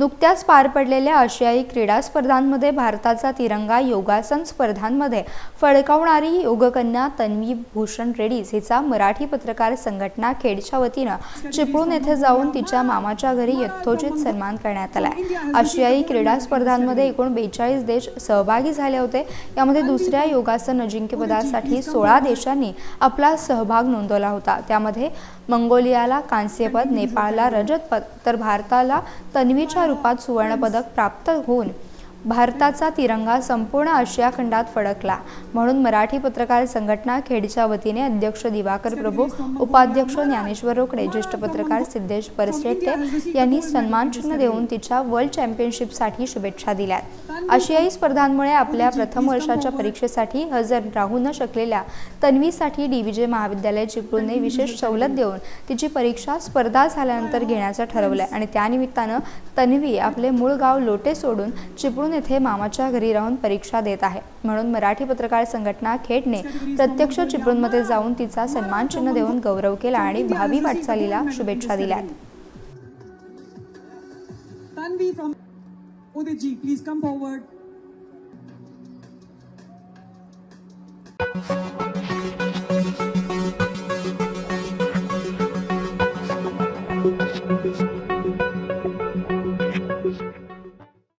नुकत्याच पार पडलेल्या आशियाई क्रीडा स्पर्धांमध्ये भारताचा तिरंगा योगासन स्पर्धांमध्ये फडकावणारी योगकन्या तन्वी भूषण रेड्डीज हिचा मराठी पत्रकार संघटना खेडच्या वतीनं चिपळूण येथे जाऊन तिच्या मामाच्या घरी यथोचित सन्मान करण्यात आलाय आशियाई क्रीडा स्पर्धांमध्ये एकूण बेचाळीस देश सहभागी झाले होते. यामध्ये दुसऱ्या योगासन अजिंक्यपदासाठी सोळा देशांनी आपला सहभाग नोंदवला होता. त्यामध्ये मंगोलियाला कांस्यपद नेपाळला रजतपद तर भारताला तन्वीच्या रूपात सुवर्णपदक प्राप्त होऊन भारताचा तिरंगा संपूर्ण आशिया खंडात फडकला. म्हणून मराठी पत्रकार संघटना खेडच्या वतीने अध्यक्ष दिवाकर प्रभू उपाध्यक्ष ज्ञानेश्वर रोकडे ज्येष्ठ पत्रकार सिद्धेश परसेट्टे यांनी सन्मानचिन्ह देऊन तिच्या वर्ल्ड चॅम्पियनशिपसाठी शुभेच्छा दिल्यात. आशियाई स्पर्धांमुळे आपल्या प्रथम वर्षाच्या परीक्षेसाठी हजर राहू न शकलेल्या तन्वीसाठी डी व्ही जे महाविद्यालय चिपळूणने विशेष सवलत देऊन तिची परीक्षा स्पर्धा झाल्यानंतर घेण्याचं ठरवलं आणि त्यानिमित्तानं तन्वी आपले मूळ गाव लोटे सोडून चिपळूण येथे मामाच्या घरी राहून परीक्षा देत आहे. म्हणून मराठी पत्रकार संघटना खेडने प्रत्यक्ष चिपळूणमध्ये जाऊन तिचा सन्मानचिन्ह देऊन गौरव केला आणि भावी वाटचालीला शुभेच्छा दिल्या Tanvi from